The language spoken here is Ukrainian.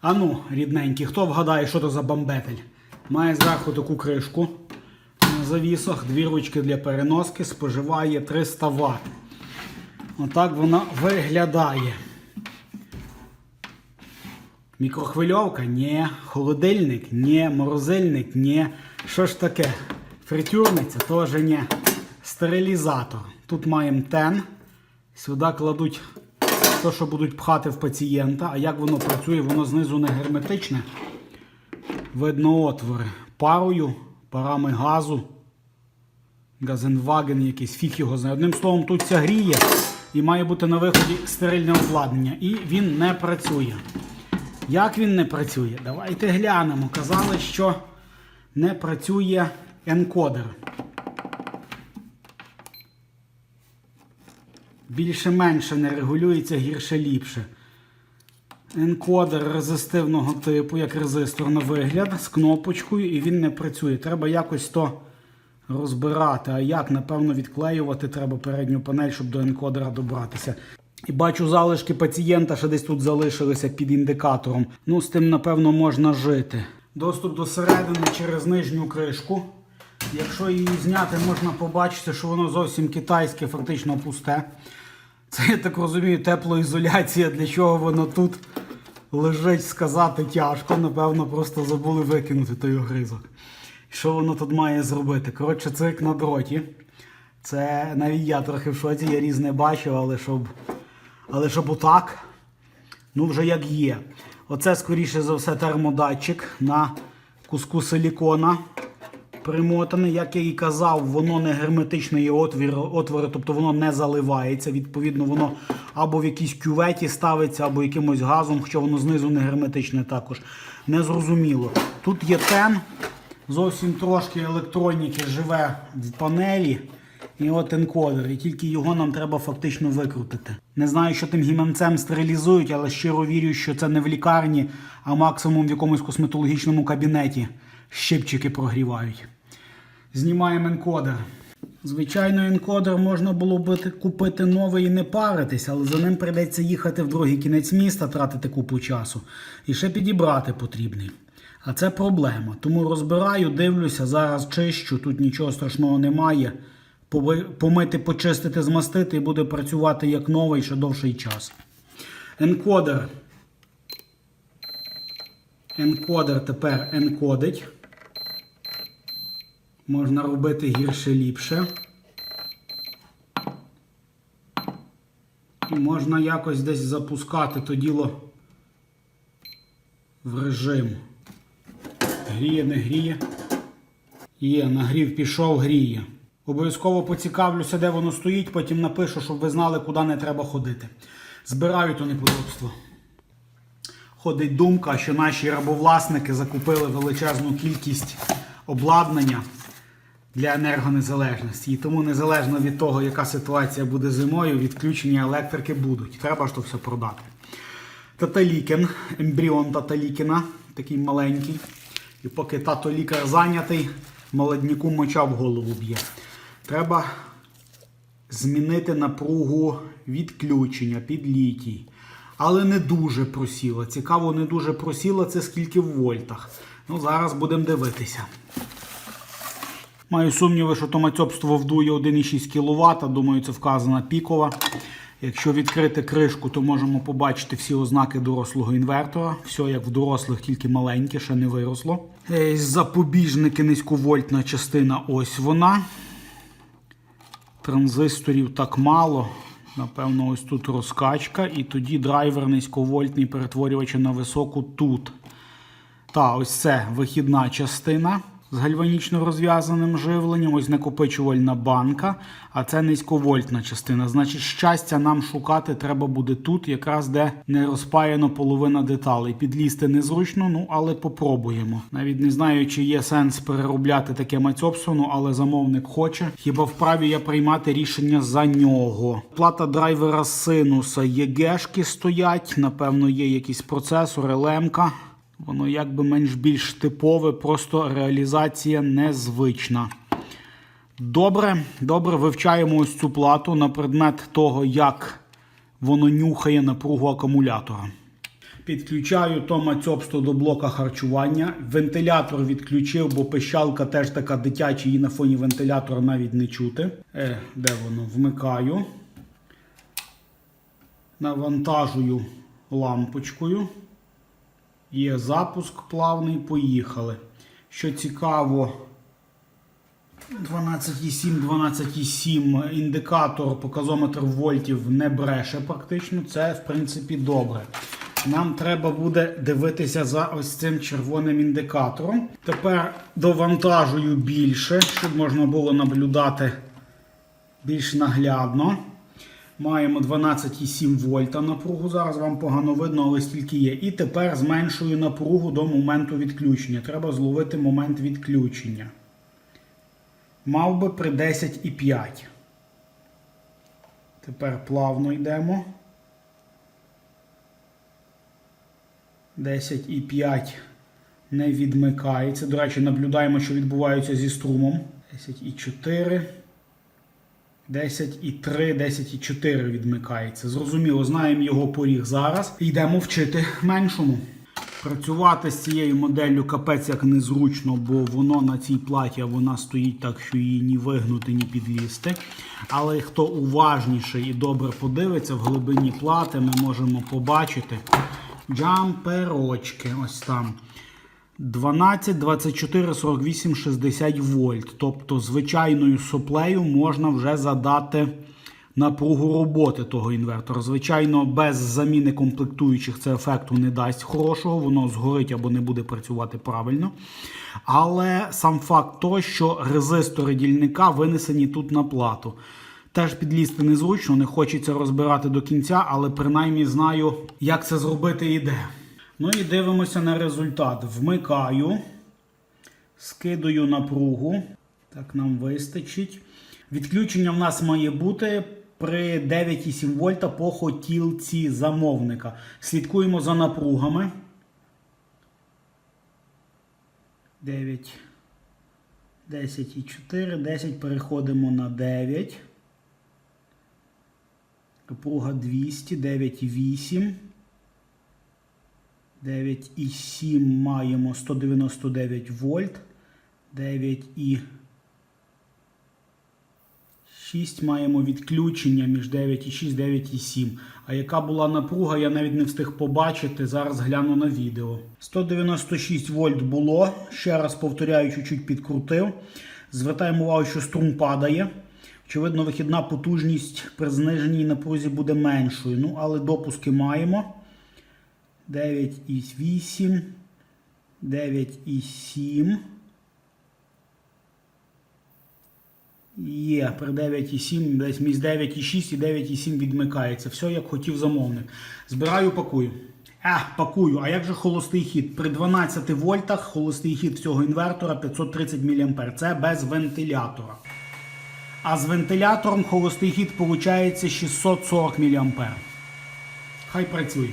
Ану, рідненький, хто вгадає, що то за бамбетель? Має зверху таку кришку на завісах, дві ручки для переноски, споживає 300 Вт. Отак вона виглядає. Мікрохвильовка? Ні. Холодильник? Ні. Морозильник? Ні. Що ж таке? Фритюрниця? Теж ні. Стерилізатор. Тут маємо тен. Сюди кладуть те, що будуть пхати в пацієнта. А як воно працює? Воно знизу не герметичне. Видно отвори. Парою, парами газу. Газенваген якийсь, фіг його знає. Одним словом, тут вся гріє і має бути на виході стерильне обладнання. І він не працює. Як він не працює? Давайте глянемо. Казали, що не працює енкодер. Більше-менше не регулюється гірше-ліпше. Енкодер резистивного типу, як резистор на вигляд, з кнопочкою, і він не працює. Треба якось то розбирати. А як, напевно, відклеювати треба передню панель, щоб до енкодера добратися. І бачу залишки пацієнта, що десь тут залишилися під індикатором. Ну, з тим, напевно, можна жити. Доступ до середини через нижню кришку. Якщо її зняти, можна побачити, що воно зовсім китайське, фактично пусте. Це, я так розумію, теплоізоляція, для чого воно тут лежить, сказати тяжко. Напевно, просто забули викинути той огризок. Що воно тут має зробити? Коротше, цирк на дроті. Це навіть я трохи в шоці, я різне бачив, але щоб, але щоб отак, ну вже як є. Оце, скоріше за все, термодатчик на куску силікона примотане. Як я і казав, воно не герметичне є отвір, отвори, тобто воно не заливається. Відповідно, воно або в якійсь кюветі ставиться, або якимось газом, хоча воно знизу не герметичне також. Незрозуміло. Тут є тен, зовсім трошки електроніки живе в панелі. І от енкодер, і тільки його нам треба фактично викрутити. Не знаю, що тим гіманцем стерилізують, але щиро вірю, що це не в лікарні, а максимум в якомусь косметологічному кабінеті щипчики прогрівають. Знімаємо енкодер. Звичайно, енкодер можна було б купити новий і не паритись, але за ним прийдеться їхати в другий кінець міста, тратити купу часу. І ще підібрати потрібний. А це проблема. Тому розбираю, дивлюся, зараз чищу, тут нічого страшного немає. Помити, почистити, змастити і буде працювати як новий ще довший час. Енкодер. Енкодер тепер енкодить. Можна робити гірше ліпше. І можна якось десь запускати то діло в режим. Гріє, не гріє. Є, нагрів пішов, гріє. Обов'язково поцікавлюся, де воно стоїть, потім напишу, щоб ви знали, куди не треба ходити. Збираю то неподобство. Ходить думка, що наші рабовласники закупили величезну кількість обладнання для енергонезалежності. І тому незалежно від того, яка ситуація буде зимою, відключення електрики будуть. Треба ж то все продати. Таталікен, ембріон Таталікена, такий маленький. І поки тато лікар зайнятий, молодняку моча в голову б'є. Треба змінити напругу відключення під літій. Але не дуже просіла. Цікаво, не дуже просіла це скільки в вольтах. Ну, зараз будемо дивитися. Маю сумніви, що томацьопство вдує 1,6 кВт. Думаю, це вказана пікова. Якщо відкрити кришку, то можемо побачити всі ознаки дорослого інвертора. Все як в дорослих, тільки маленьке, ще не виросло. Запобіжники низьковольтна частина ось вона. Транзисторів так мало. Напевно, ось тут розкачка. І тоді драйвер низьковольтний перетворювача на високу тут. Та, ось це вихідна частина з гальванічно розв'язаним живленням, ось накопичувальна банка, а це низьковольтна частина. Значить, щастя нам шукати треба буде тут, якраз де не розпаяно половина деталей. Підлізти незручно, ну але попробуємо. Навіть не знаю, чи є сенс переробляти таке мацьопсо, ну але замовник хоче. Хіба вправі я приймати рішення за нього? Плата драйвера синуса, ЄГшки стоять, напевно, є якийсь процесор, елемка. Воно якби менш більш типове, просто реалізація незвична. Добре, добре, вивчаємо ось цю плату на предмет того, як воно нюхає напругу акумулятора. Підключаю Тома Цьопсто до блока харчування. Вентилятор відключив, бо пищалка теж така дитяча, її на фоні вентилятора навіть не чути. Е, де воно? Вмикаю. Навантажую лампочкою. Є запуск плавний, поїхали. Що цікаво, 12,7, 12,7 індикатор, показометр вольтів не бреше практично. Це, в принципі, добре. Нам треба буде дивитися за ось цим червоним індикатором. Тепер довантажую більше, щоб можна було наблюдати більш наглядно. Маємо 12,7 вольта напругу. Зараз вам погано видно, але стільки є. І тепер зменшую напругу до моменту відключення. Треба зловити момент відключення. Мав би при 10,5. Тепер плавно йдемо. 10,5 не відмикається. До речі, наблюдаємо, що відбувається зі струмом. 10,4. 10,3, 10,4 відмикається. Зрозуміло, знаємо його поріг зараз. Йдемо вчити меншому. Працювати з цією моделлю капець як незручно, бо воно на цій платі вона стоїть так, що її ні вигнути, ні підлізти. Але хто уважніший і добре подивиться, в глибині плати ми можемо побачити джамперочки. Ось там. 12, 24, 48, 60 вольт. Тобто звичайною соплею можна вже задати напругу роботи того інвертора. Звичайно, без заміни комплектуючих це ефекту не дасть хорошого, воно згорить або не буде працювати правильно. Але сам факт того, що резистори дільника винесені тут на плату. Теж підлізти незручно, не хочеться розбирати до кінця, але принаймні знаю, як це зробити і де. Ну і дивимося на результат. Вмикаю, скидаю напругу. Так нам вистачить. Відключення в нас має бути при 9,7 вольта по хотілці замовника. Слідкуємо за напругами. 9, 10,4, 10 переходимо на 9. Напруга 200, 9,8. 9,7 маємо 199 вольт. 9,6 маємо відключення між 9,6 9,7. А яка була напруга, я навіть не встиг побачити. Зараз гляну на відео. 196 вольт було. Ще раз повторяю, чуть-чуть підкрутив. Звертаємо увагу, що струм падає. Очевидно, вихідна потужність при зниженій напрузі буде меншою. Ну, але допуски маємо. 9,8, 9,7. Є, при 9,7, десь між 9,6 і 9,7 відмикається. Все, як хотів замовник. Збираю, пакую. А, пакую. А як же холостий хід? При 12 вольтах холостий хід цього інвертора 530 мА. Це без вентилятора. А з вентилятором холостий хід виходить 640 мА. Хай працює.